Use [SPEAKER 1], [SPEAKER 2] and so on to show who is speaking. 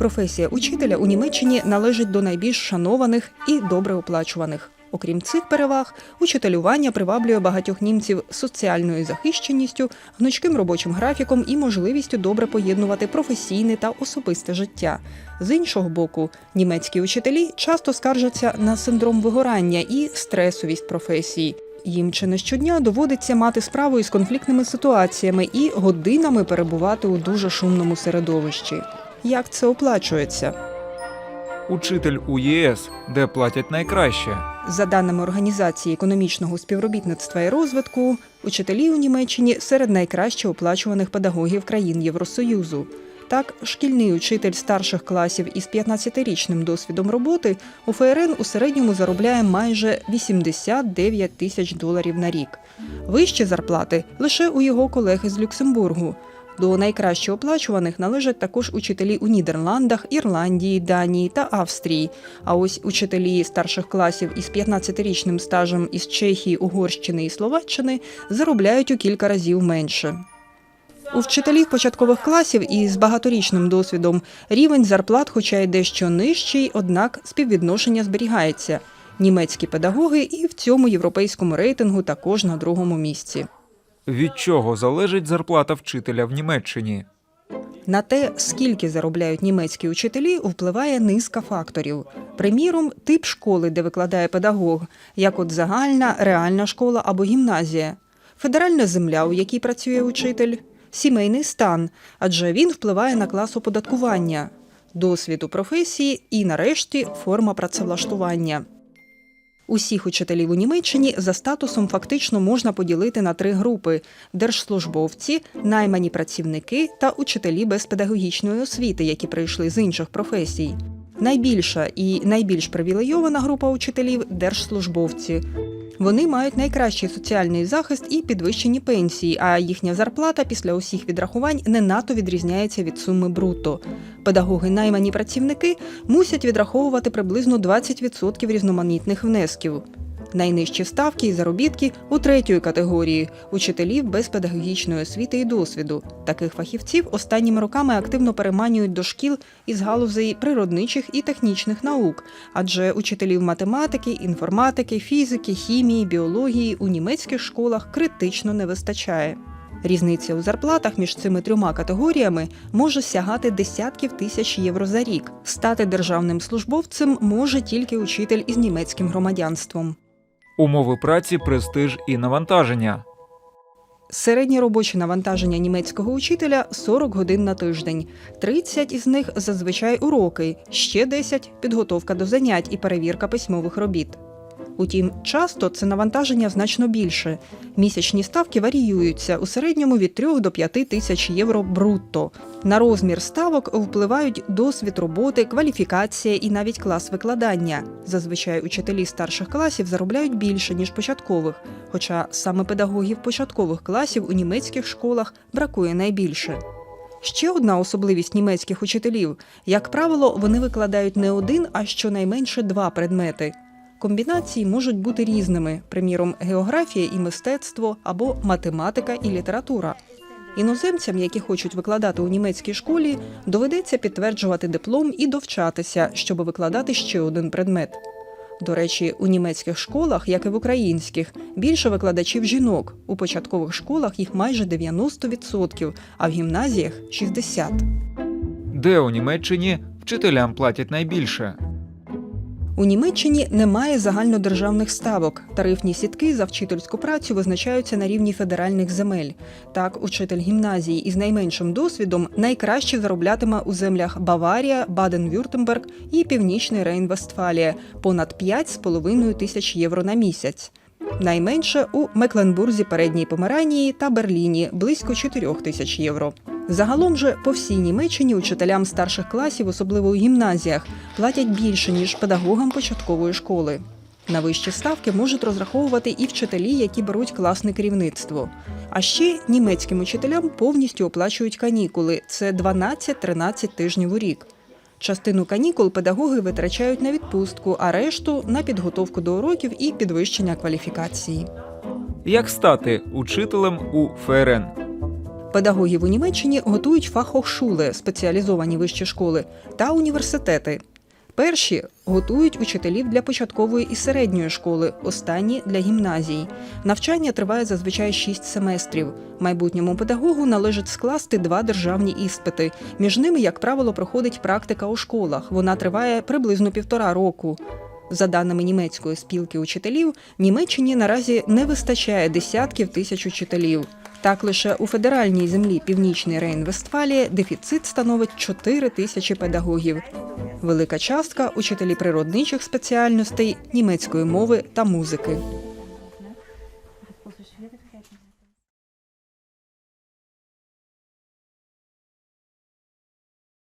[SPEAKER 1] Професія учителя у Німеччині належить до найбільш шанованих і добре оплачуваних. Окрім цих переваг, учителювання приваблює багатьох німців соціальною захищеністю, гнучким робочим графіком і можливістю добре поєднувати професійне та особисте життя. З іншого боку, німецькі учителі часто скаржаться на синдром вигорання і стресовість професії. Їм чи не щодня доводиться мати справу із конфліктними ситуаціями і годинами перебувати у дуже шумному середовищі. Як це оплачується?
[SPEAKER 2] Учитель у ЄС, де платять найкраще.
[SPEAKER 1] За даними Організації економічного співробітництва і розвитку, учителі у Німеччині серед найкраще оплачуваних педагогів країн Євросоюзу. Так, шкільний учитель старших класів із 15-річним досвідом роботи у ФРН у середньому заробляє майже 89 тисяч доларів на рік. Вищі зарплати лише у його колег із Люксембургу. До найкраще оплачуваних належать також учителі у Нідерландах, Ірландії, Данії та Австрії. А ось учителі старших класів із 15-річним стажем із Чехії, Угорщини і Словаччини заробляють у кілька разів менше. У вчителів початкових класів із багаторічним досвідом рівень зарплат, хоча й дещо нижчий, однак співвідношення зберігається. Німецькі педагоги і в цьому європейському рейтингу також на другому місці.
[SPEAKER 2] Від чого залежить зарплата вчителя в Німеччині?
[SPEAKER 1] На те, скільки заробляють німецькі учителі, впливає низка факторів. Приміром, тип школи, де викладає педагог, як от загальна, реальна школа або гімназія, федеральна земля, у якій працює учитель, сімейний стан, адже він впливає на клас оподаткування, досвід у професії і, нарешті, форма працевлаштування. Усіх учителів у Німеччині за статусом фактично можна поділити на три групи: держслужбовці, наймані працівники та учителі без педагогічної освіти, які прийшли з інших професій. Найбільша і найбільш привілейована група учителів держслужбовці. Вони мають найкращий соціальний захист і підвищені пенсії, а їхня зарплата після усіх відрахувань не надто відрізняється від суми брутто. Педагоги наймані працівники мусять відраховувати приблизно 20% різноманітних внесків. Найнижчі ставки і заробітки у третьої категорії учителів без педагогічної освіти і досвіду. Таких фахівців останніми роками активно переманюють до шкіл із галузей природничих і технічних наук, адже учителів математики, інформатики, фізики, хімії, біології у німецьких школах критично не вистачає. Різниця у зарплатах між цими трьома категоріями може сягати десятків тисяч євро за рік. Стати державним службовцем може тільки учитель із німецьким громадянством.
[SPEAKER 2] Умови праці, престиж і навантаження.
[SPEAKER 1] Середнє робоче навантаження німецького учителя 40 годин на тиждень. 30 із них зазвичай уроки, ще 10 – підготовка до занять і перевірка письмових робіт. Утім, часто це навантаження значно більше. Місячні ставки варіюються у середньому від 3 до 5 тисяч євро брутто. На розмір ставок впливають досвід роботи, кваліфікація і навіть клас викладання. Зазвичай учителі старших класів заробляють більше ніж початкових, хоча саме педагогів початкових класів у німецьких школах бракує найбільше. Ще одна особливість німецьких учителів як правило, вони викладають не один, а щонайменше два предмети. Комбінації можуть бути різними, приміром, географія і мистецтво або математика і література. Іноземцям, які хочуть викладати у німецькій школі, доведеться підтверджувати диплом і довчатися, щоб викладати ще один предмет. До речі, у німецьких школах, як і в українських, більше викладачів жінок. У початкових школах їх майже 90%, а в гімназіях 60%.
[SPEAKER 2] Де у Німеччині вчителям платять найбільше?
[SPEAKER 1] У Німеччині немає загальнодержавних ставок. Тарифні сітки за вчительську працю визначаються на рівні федеральних земель. Так, учитель гімназії із найменшим досвідом найкраще зароблятиме у землях Баварія, Баден-Вюртемберг і Північний Рейн-Вестфалія понад 5,5 тисяч євро на місяць. Найменше у Мекленбурзі, Передній Померанії та Берліні близько 4 тисяч євро. Загалом же по всій Німеччині учителям старших класів, особливо у гімназіях, платять більше ніж педагогам початкової школи. На вищі ставки можуть розраховувати і вчителі, які беруть класне керівництво. А ще німецьким учителям повністю оплачують канікули це 12-13 тижнів у рік. Частину канікул педагоги витрачають на відпустку, а решту на підготовку до уроків і підвищення кваліфікації.
[SPEAKER 2] Як стати учителем у ФРН?
[SPEAKER 1] Педагогів у Німеччині готують фахохшули, спеціалізовані вищі школи, та університети. Перші готують учителів для початкової і середньої школи, останні для гімназій. Навчання триває зазвичай 6 семестрів. Майбутньому педагогу належить скласти два державні іспити. Між ними, як правило, проходить практика у школах. Вона триває приблизно півтора року. За даними німецької спілки учителів, Німеччині наразі не вистачає десятків тисяч учителів. Так лише у федеральній землі Північний Рейн-Вестфалії дефіцит становить 4 тисячі педагогів. Велика частка учителі природничих спеціальностей, німецької мови та музики.